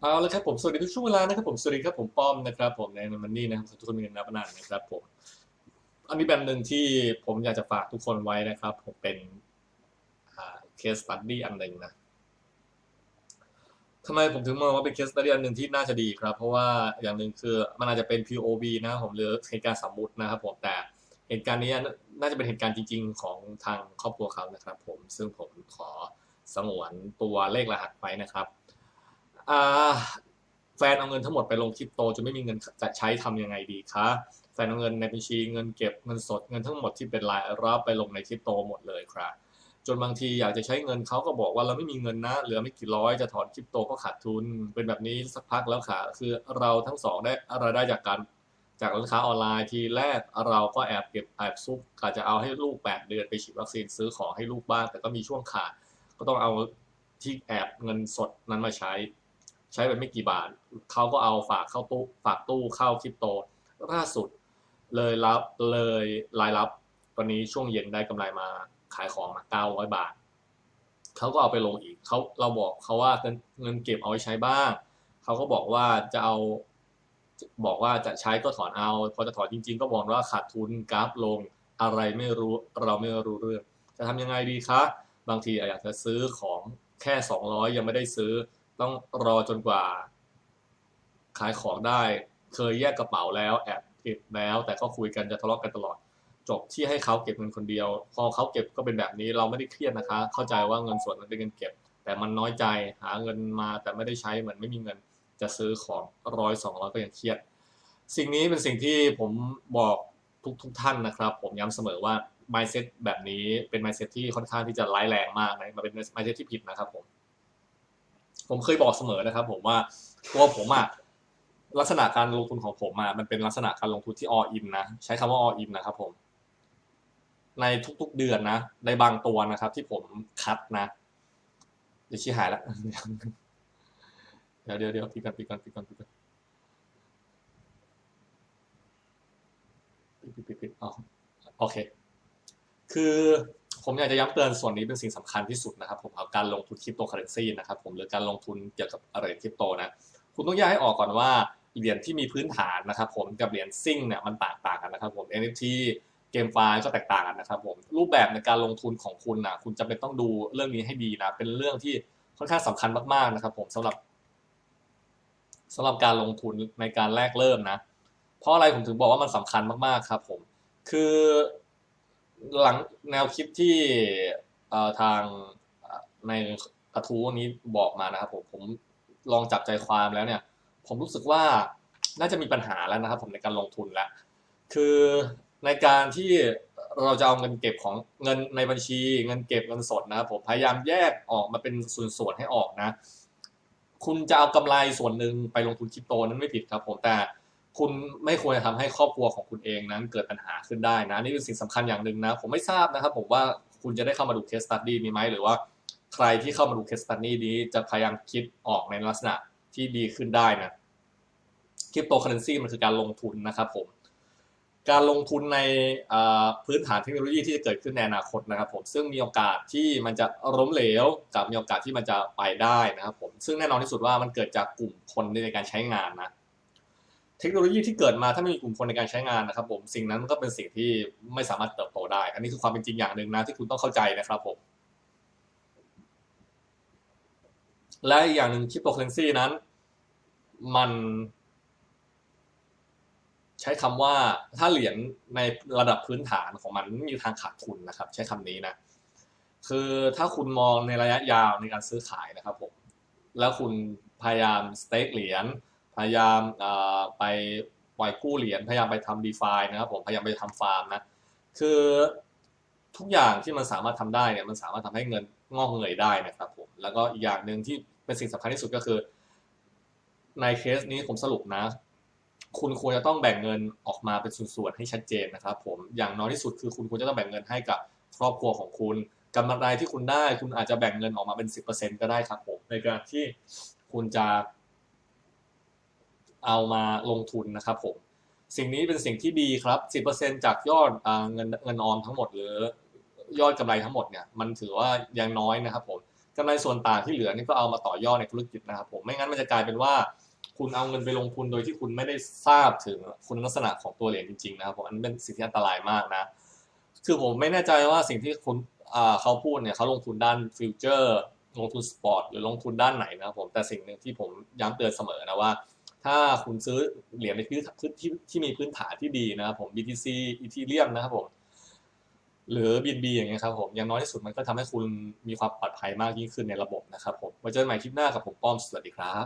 เอาละครับผมสวัสดีทุกช่วงเวลานะครับผมสวัสดีครับผมป้อมนะครับ ผมในมันนี่นะครับทุกคนมีนับนานนะครับผม อันนี้เป็นหนึ่งที่ผมอยากจะฝากทุกคนไว้นะครับ ผมเป็นเคสตัดดี้อันหนึ่งนะทำไมผมถึงมองว่าเป็นเคสตัดดี้อันหนึ่งที่น่าจะดีครับ เพราะว่าอย่างหนึ่งคือมันอาจจะเป็น POV นะผมหรือเหตุการณ์สมมุตินะครับ ผมแต่เหตุการณ์นี้น่าจะเป็นเหตุการณ์จริง ๆ ของทางครอบครัวเขานะครับ ผมซึ่งผมขอสงวนตัวเลขรหัสไว้นะครับ แฟนเอาเงินทั้งหมดไปลงคริปโตจนไม่มีเงินจะใช้ทำยังไงดีคะแฟนเอาเงินในบัญชีเงินเก็บเงินสดเงินทั้งหมดที่เป็นรายรับไปลงในคริปโตหมดเลยครับจนบางทีอยากจะใช้เงินเขาก็บอกว่าเราไม่มีเงินนะเหลือไม่กี่ร้อยจะถอนคริปโตก็ขาดทุน เป็นแบบนี้สักพักแล้วค่ะ คือเราทั้งสองได้รายได้จากการจากร้านค้าออนไลน์ทีแรกเราก็แอบเก็บแอบซุกกะจะเอาให้ลูก 8 เดือนไปฉีดวัคซีนซื้อของให้ลูกบ้างแต่ก็มีช่วงขาดก็ต้องเอาที่แอบเงินสดนั้นมาใช้ ใช้ไปไม่กี่บาทเขาก็เอาฝากเข้าตู้ฝากตู้เข้าคริปโตล่าสุด เลยรับเลยรายรับตอนนี้ช่วงเย็นได้กำไรมาขายของมาเก้าร้อยบาทเขาก็เอาไปลงอีกเขาเราบอกเขาว่าเงินเก็บเอาไว้ใช้บ้างเขาก็บอกว่าจะเอาบอกว่าจะใช้ก็ถอนเอาพอจะถอนจริง ๆ ก็บอกว่าขาดทุนกราฟลงอะไรไม่รู้เราไม่รู้เรื่อง จะทำยังไงดีคะบางทีอยากจะซื้อของแค่ 200 ยังไม่ได้ซื้อ ต้องรอจนกว่า ขายของได้ เคยแยกกระเป๋าแล้วแอบเก็บแล้ว แต่ก็คุยกันจะทะเลาะกันตลอด จบที่ให้เขาเก็บเงินคนเดียว พอเขาเก็บก็เป็นแบบนี้เราไม่ได้เครียดนะคะ เข้าใจว่าเงินส่วนมันเป็นเงินเก็บ แต่มันน้อยใจหาเงินมาแต่ไม่ได้ใช้เหมือนไม่มีเงินจะซื้อของร้อยสองร้อยก็ยังเครียด สิ่งนี้เป็นสิ่งที่ผมบอกทุกทุกท่านนะครับ ผมย้ำเสมอว่า mindset แบบนี้เป็น mindset ที่ค่อนข้างที่จะร้ายแรงมากนะมันเป็น mindset ที่ผิดนะครับผม ผมเคยบอกเสมอนะครับ ผมว่าตัวผมอะลักษณะการลงทุนของผมอะมันเป็นลักษณะการลงทุนที่ all in นะใช้คำว่า all in นะครับผม ในทุกๆเดือนนะในบางตัวนะครับ ที่ผมคัดนะเดี๋ยวชี้หายล้วเดี๋ยวเดี๋ยวเดี๋ยวปิดกันปิดกันปิดกันปิดกันปิดปิดปิดปิดอ๋อโอเค คือ ผมอยากจะย้ำเตือนส่วนนี้เป็นสิ่งสำคัญที่สุดนะครับ ผมเอาการลงทุนคริปโตเคอเรนซีนะครับผมหรือการลงทุนเกี่ยวกับอะไรคริปโตนะคุณต้องแยกให้ออกก่อนว่าเหรียญที่มีพื้นฐานนะครับ ผมกับเหรียญซิ่งเนี่ยมันแตกต่างกันนะครับ ผม NFT เกมไฟล์ก็แตกต่างกันนะครับ ผมรูปแบบในการลงทุนของคุณนะคุณจะเป็นต้องดูเรื่องนี้ให้ดีนะเป็นเรื่องที่ค่อนข้างสำคัญมากๆนะครับ ผมสำหรับสำหรับการลงทุนในการแรกเริ่มนะ เพราะอะไรผมถึงบอกว่ามันสำคัญมากๆครับ ผมคือ หลังแนวคิดที่ทางในกระทู้นี้บอกมานะครับผมผมลองจับใจความแล้วเนี่ย ผมรู้สึกว่าน่าจะมีปัญหาแล้วนะครับ ผมในการลงทุนแล้วคือในการที่เราจะเอาเงินเก็บของเงินในบัญชี เงินเก็บเงินสดนะครับผมพยายามแยกออกมาเป็นส่วนๆให้ออกนะ คุณจะเอากำไรส่วนหนึ่งไปลงทุนคริปโตนั้นไม่ผิดครับ ผมแต่ คุณไม่ควรจะทำให้ครอบครัวของคุณเองนั้นเกิดปัญหาขึ้นได้นะนี่เป็นสิ่งสำคัญอย่างหนึ่งนะ ผมไม่ทราบนะครับ ผมว่าคุณจะได้เข้ามาดูเคสตัดดี้นี้ไหมหรือว่า ใครที่เข้ามาดูเคสตัดดี้นี้จะพยายามคิดออกในลักษณะที่ดีขึ้นได้นะคริปโตเคอเรนซีมันคือการลงทุนนะครับผมการลงทุนในพื้นฐานเทคโนโลยีที่จะเกิดขึ้นในอนาคตนะครับ ผมซึ่งมีโอกาสที่มันจะล้มเหลวกับมีโอกาสที่มันจะไปได้นะครับ ผมซึ่งแน่นอนที่สุดว่ามันเกิดจากกลุ่มคนในการใช้งานนะ เทคโนโลยีที่เกิดมาถ้าไม่มีกลุ่มคนในการใช้งานนะครับผมสิ่งนั้นก็เป็นสิ่งที่ไม่สามารถเติบโตได้ อันนี้คือความเป็นจริงอย่างหนึ่งนะที่คุณต้องเข้าใจนะครับผมและอีกอย่างหนึ่งคริปโตเคอเรนซีนั้น มันใช้คำว่าถ้าเหรียญในระดับพื้นฐานของมันมีทางขาดทุนนะครับ ใช้คำนี้นะ คือถ้าคุณมองในระยะยาวในการซื้อขายนะครับผมแล้วคุณพยายามสเต็กเหรียญ พยายามไปปล่อยกู้เหรียญพยายามไปทำดีฟานะครับผมพยายามไปทำฟาร์มนะคือทุกอย่างที่มันสามารถทำได้เนี่ยมันสามารถทำให้เงินงอกเงยได้นะครับผมแล้วก็อีกอย่างหนึ่งที่เป็นสิ่งสำคัญที่สุดก็คือ ในเคสนี้ผมสรุปนะ คุณควรจะต้องแบ่งเงินออกมาเป็นส่วนๆให้ชัดเจนนะครับผมอย่างน้อยที่สุดคือคุณควรจะต้องแบ่งเงินให้กับครอบครัวของคุณกำไรที่คุณได้ คุณอาจจะแบ่งเงินออกมาเป็นสิบเปอร์เซ็นก็ได้ครับผมในการที่คุณจะ เอามาลงทุนนะครับผมสิ่งนี้เป็นสิ่งที่ดีครับสิบเปอร์เซ็นจากยอดเงินเงินออมทั้งหมดหรือยอดกำไรทั้งหมดเนี่ยมันถือว่ายังน้อยนะครับผมกำไรส่วนต่างที่เหลือนี่ก็เอามาต่อยอดในธุรกิจนะครับผมไม่งั้นมันจะกลายเป็นว่า คุณเอาเงินไปลงทุนโดยที่คุณไม่ได้ทราบถึงคุณลักษณะของตัวเหรียญจริงๆนะครับผมอันนนเป็นสิ่งที่อันตรายมากนะ คือผมไม่แน่ใจว่าสิ่งที่คุณเขาพูดเนี่ยเขาลงทุนด้านฟิวเจอร์ลงทุนสปอร์ตหรือลงทุนด้านไหนนะครับผมแต่สิ่งหนึ่งที่ผมย้ำเตือนเสมอนะว่า ถ้าคุณซื้อเหรียญในพื้นที่ที่ที่มีพื้นฐานที่ดีนะครับผม BTC Ethereum นะครับผม หรือ BNB อย่างเงี้ยครับผมอย่างน้อยที่สุดมันก็ทำให้คุณมีความปลอดภัยมากยิ่งขึ้นในระบบนะครับผมไว้เจอกันใหม่คลิปหน้ากับผมป้อมสวัสดีครับ